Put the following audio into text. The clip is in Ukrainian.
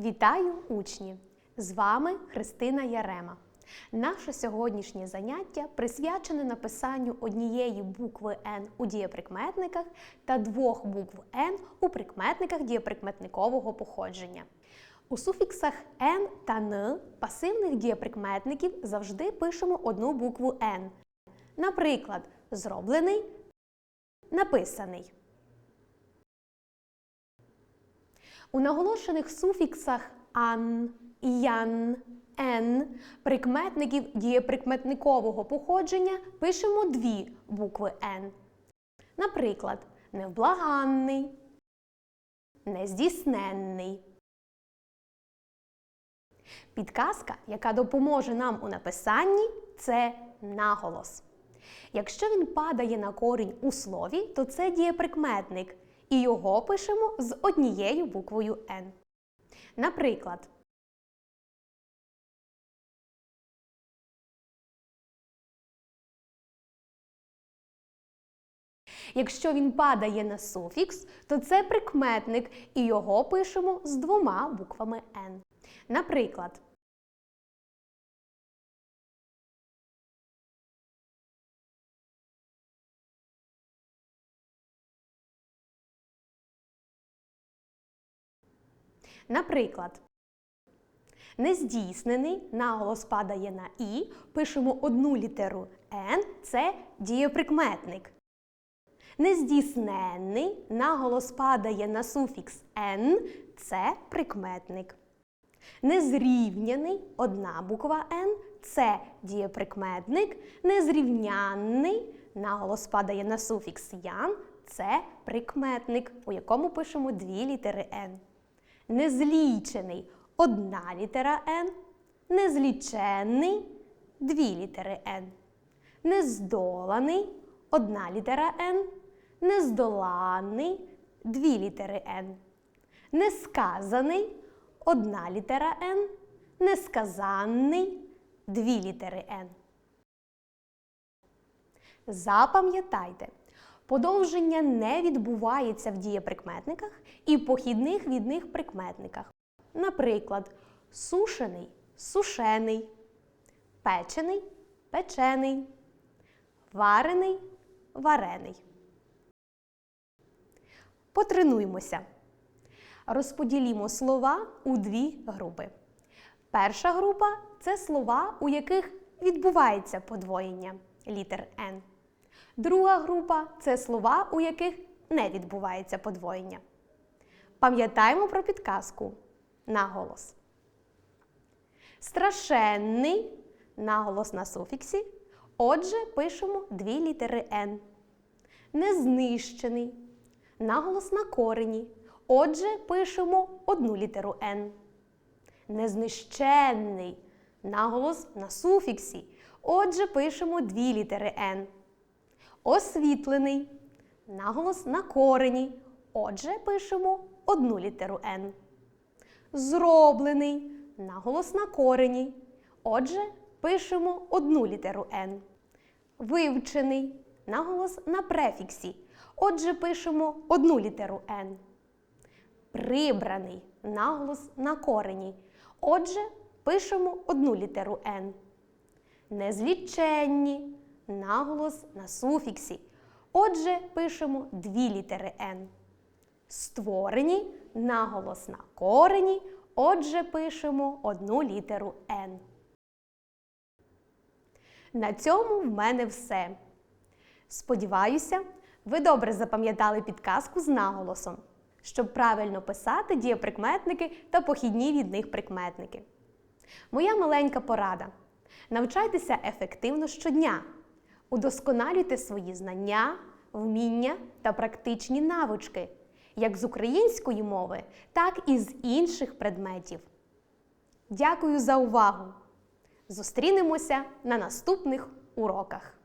Вітаю, учні! З вами Христина Ярема. Наше сьогоднішнє заняття присвячене написанню однієї букви Н у дієприкметниках та двох букв Н у прикметниках дієприкметникового походження. У суфіксах Н та Н пасивних дієприкметників завжди пишемо одну букву Н. Наприклад, зроблений, написаний. У наголошених суфіксах ан, ян, ен прикметників дієприкметникового походження пишемо дві букви Н. Наприклад, невблаганний, нездійсненний. Підказка, яка допоможе нам у написанні, це наголос. Якщо він падає на корінь у слові, то це дієприкметник, і його пишемо з однією буквою Н. Наприклад, Якщо він падає на суфікс, то це прикметник, і його пишемо з двома буквами Н. Наприклад, Наприклад, нездійснений наголос падає на І, пишемо одну літеру Н це дієприкметник. Нездійсненний наголос падає на суфікс Н це прикметник. Незрівняний одна буква Н це дієприкметник. Незрівнянний наголос падає на суфікс ян це прикметник, у якому пишемо дві літери Н. Незлічений одна літера Н. Незліченний дві літери Н. Нездоланий одна літера Н. Нездоланний дві літери Н. Несказаний одна літера Н. Несказанний дві літери Н. Запам'ятайте, подовження не відбувається в дієприкметниках і похідних від них прикметниках. Наприклад, сушений сушений, печений печений, варений варений. Потренуймося. Розподілімо слова у дві групи. Перша група це слова, у яких відбувається подвоєння літер Н. Друга група це слова, у яких не відбувається подвоєння. Пам'ятаємо про підказку наголос. Страшенний наголос на суфіксі. Отже, пишемо дві літери Н. Незнищений наголос на корені. Отже, пишемо одну літеру Н. Незнищенний наголос на суфіксі. Отже, пишемо дві літери Н. Освітлений наголос на корені. Отже, пишемо одну літеру Н. Зроблений наголос на корені. Отже, пишемо одну літеру Н. Вивчений наголос на префіксі. Отже, пишемо одну літеру Н. Прибраний наголос на корені. Отже, пишемо одну літеру Н. Незліченні наголос на суфіксі. Отже, пишемо дві літери Н. Створені наголос на корені. Отже, пишемо одну літеру Н. На цьому в мене все. Сподіваюся, ви добре запам'ятали підказку з наголосом, щоб правильно писати дієприкметники та похідні від них прикметники. Моя маленька порада. Навчайтеся ефективно щодня. Удосконалюйте свої знання, вміння та практичні навички, як з української мови, так і з інших предметів. Дякую за увагу! Зустрінемося на наступних уроках!